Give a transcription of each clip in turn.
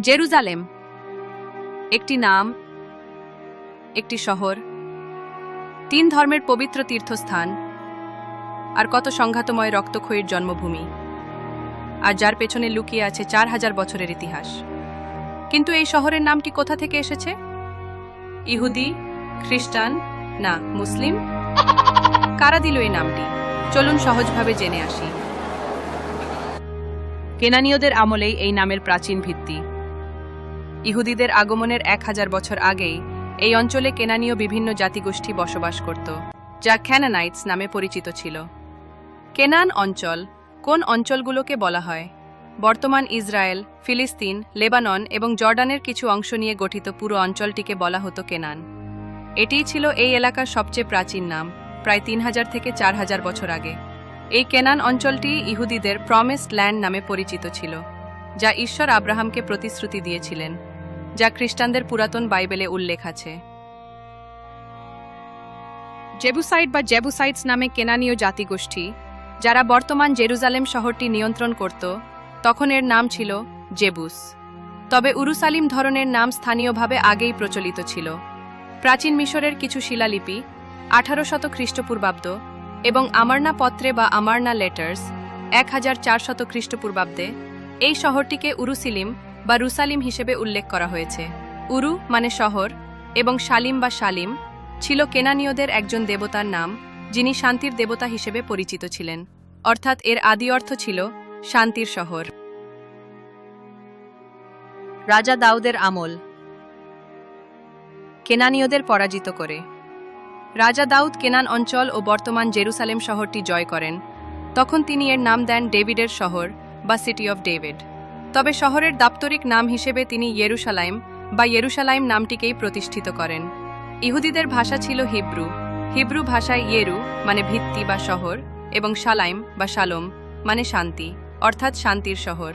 Jerusalem. একটি নাম, একটি শহর, তিন ধর্মের পবিত্র তীর্থস্থান, আর কত সংঘাতময় রক্তক্ষয়ীর জন্মভূমি, আর যার পেছনে লুকিয়ে আছে চার হাজার বছরের ইতিহাস। কিন্তু এই শহরের নামটি কোথা থেকে এসেছে? ইহুদি, খ্রিস্টান, না, মুসলিম? কারা দিল এই নামটি? চলুন সহজভাবে জেনে আসি। কেনানীয়দের আমলেই এই নামের প্রাচীন ভিত্তি। ইহুদিদের আগমনের এক হাজার বছর আগেই এই অঞ্চলে কেনানীয় বিভিন্ন জাতিগোষ্ঠী বসবাস করত, যা ক্যানানাইটস নামে পরিচিত ছিল। কেনান অঞ্চল কোন অঞ্চলগুলোকে বলা হয়? বর্তমান ইসরায়েল, ফিলিস্তিন, লেবানন এবং জর্ডানের কিছু অংশ নিয়ে গঠিত পুরো অঞ্চলটিকে বলা হতো কেনান। এটিই ছিল এই এলাকার সবচেয়ে প্রাচীন নাম, প্রায় তিন হাজার থেকে চার হাজার বছর আগে। এই কেনান অঞ্চলটি ইহুদিদের প্রমিসড ল্যান্ড নামে পরিচিত ছিল, যা ঈশ্বর আব্রাহামকে প্রতিশ্রুতি দিয়েছিলেন। যা খ্রিস্টানদের পুরাতন বাইবেলে উল্লেখ আছে। জেবুসাইট বা জেবুসাইটস নামে কেনানীয় জাতিগোষ্ঠী, যারা বর্তমান জেরুজালেম শহরটি নিয়ন্ত্রণ করত, তখন এর নাম ছিল জেবুস। তবে উরুসালিম ধরনের নাম স্থানীয়ভাবে আগেই প্রচলিত ছিল। প্রাচীন মিশরের কিছু শিলালিপি, আঠারো শত খ্রিস্টপূর্বাব্দ এবং আমারনা পত্রে বা আমারনা লেটার্স, এক হাজার চারশত খ্রিস্টপূর্বাব্দে এই শহরটিকে উরুসিলিম বা রুসালিম হিসেবে উল্লেখ করা হয়েছে। উরু মানে শহর এবং শালিম বা শালিম ছিল কেনানীয়দের একজন দেবতার নাম, যিনি শান্তির দেবতা হিসেবে পরিচিত ছিলেন। অর্থাৎ এর আদি অর্থ ছিল শান্তির শহর। রাজা দাউদের আমল। কেনানীয়দের পরাজিত করে। রাজা দাউদ কেনান অঞ্চল ও বর্তমান জেরুসালেম শহরটি জয় করেন। তখন তিনি এর নাম দেন ডেভিডের শহর বা সিটি অফ ডেভিড। তবে শহরের দাপ্তরিক নাম হিসেবে তিনি ইয়েরুশালাইম বা ইয়েরুশালাইম নামটিকেই প্রতিষ্ঠিত করেন। ইহুদিদের ভাষা ছিল হিব্রু। হিব্রু ভাষায় ইয়েরু মানে ভিত্তি বা শহর এবং শালাইম বা শালোম মানে শান্তি, অর্থাৎ শান্তির শহর।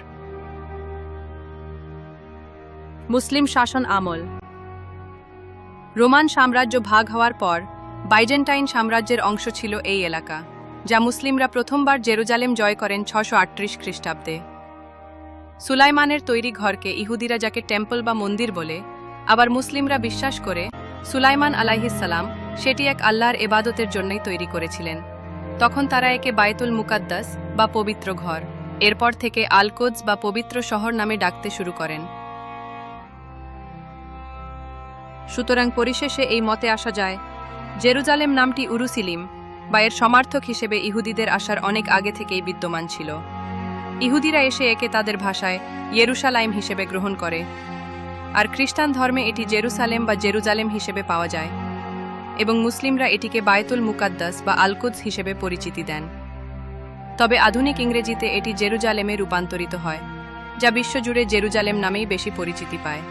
মুসলিম শাসন আমল। রোমান সাম্রাজ্য ভাগ হওয়ার পর বাইজেন্টাইন সাম্রাজ্যের অংশ ছিল এই এলাকা, যা মুসলিমরা প্রথমবার জেরুজালেম জয় করেন ছশো খ্রিস্টাব্দে। সুলাইমানের তৈরি ঘরকে ইহুদিরা যাকে টেম্পল বা মন্দির বলে, আবার মুসলিমরা বিশ্বাস করে, সুলাইমান আলাইহিসাল্লাম সেটি এক আল্লাহর এবাদতের জন্যই তৈরি করেছিলেন। তখন তারা একে বায়তুল মুকাদ্দাস বা পবিত্র ঘর। এরপর থেকে আলকোজ বা পবিত্র শহর নামে ডাকতে শুরু করেন। সুতরাং পরিশেষে এই মতে আসা যায়, জেরুজালেম নামটি উরুসিলিম বা এর সমার্থক হিসেবে ইহুদিদের আসার অনেক আগে থেকেই বিদ্যমান ছিল। ইহুদিরা এসে একে তাদের ভাষায় ইয়েরুসালাইম হিসেবে গ্রহণ করে। আর খ্রিস্টান ধর্মে এটি জেরুসালেম বা জেরুজালেম হিসেবে পাওয়া যায় এবং মুসলিমরা এটিকে বায়তুল মুকাদ্দাস বা আলকুদ হিসেবে পরিচিতি দেন। তবে আধুনিক ইংরেজিতে এটি জেরুজালেমে রূপান্তরিত হয়, যা বিশ্বজুড়ে জেরুজালেম নামেই বেশি পরিচিতি পায়।